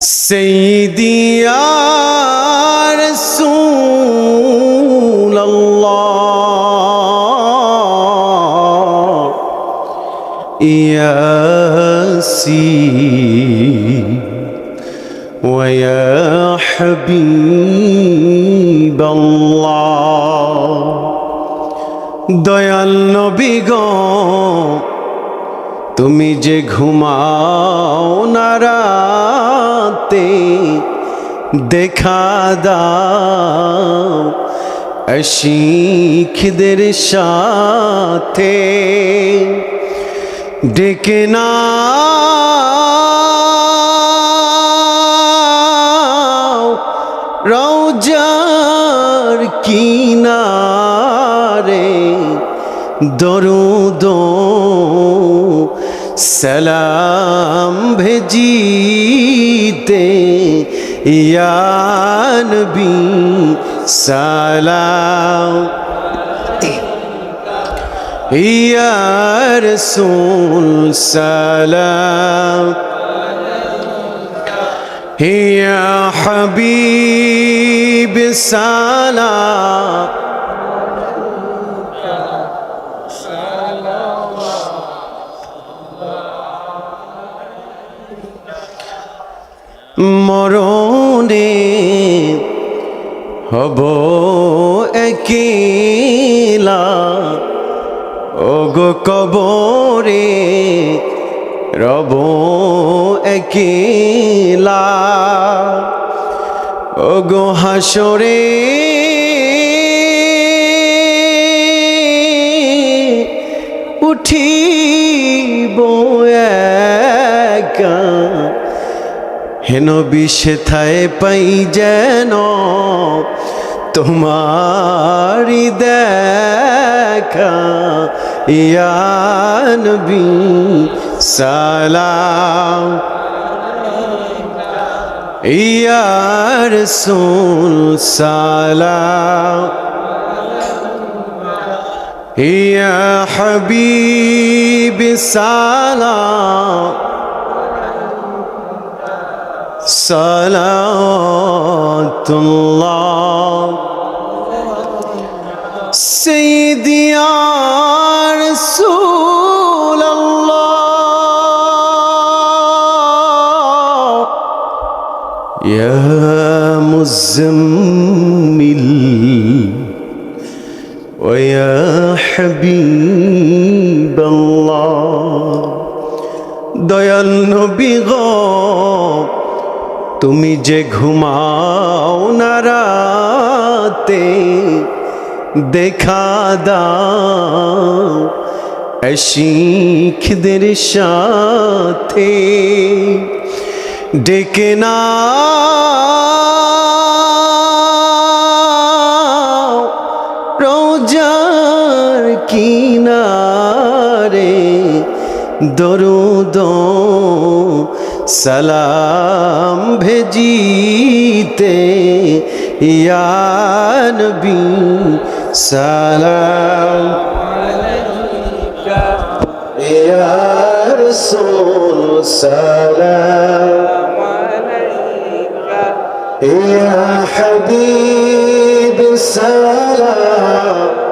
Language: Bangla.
سيدي يا رسول الله يا سيدي ويا حبيب الله দয়াল নবী গো তুমি যে ঘুমাও না রাতে দেখা দাও শিখদের সাথে। ডেকে না রৌজার কিনারে। দরুদ সালাম দিতে ইয়ানবি সালাম। ইয়ার সুল সালাম। হিয়া হাবিব সালাম। মরণে হব একিলা। ওগো কবরে রব একিলা। ওগো হাসরে উঠিব একা। হেন বিষেথায় পাই যেন তোমারি দেখা। ইয়ানবি সালাম। ইয়ার সুল সালাম। ইয়া হাবিব সালাম। صلاة الله سيدي يا رسول الله. يا مزمل ويا حبيب الله. ديال نبي غاب. তুমি যে ঘুমাও না রাতে দেখা দাও শিখদের সাথে। ডেকে না রোজার কিনারে দরুদ সালাম ভেজিতে ইয়ানবি সালাম। রসুল সালাম। ইয়া হাবিব সালাম।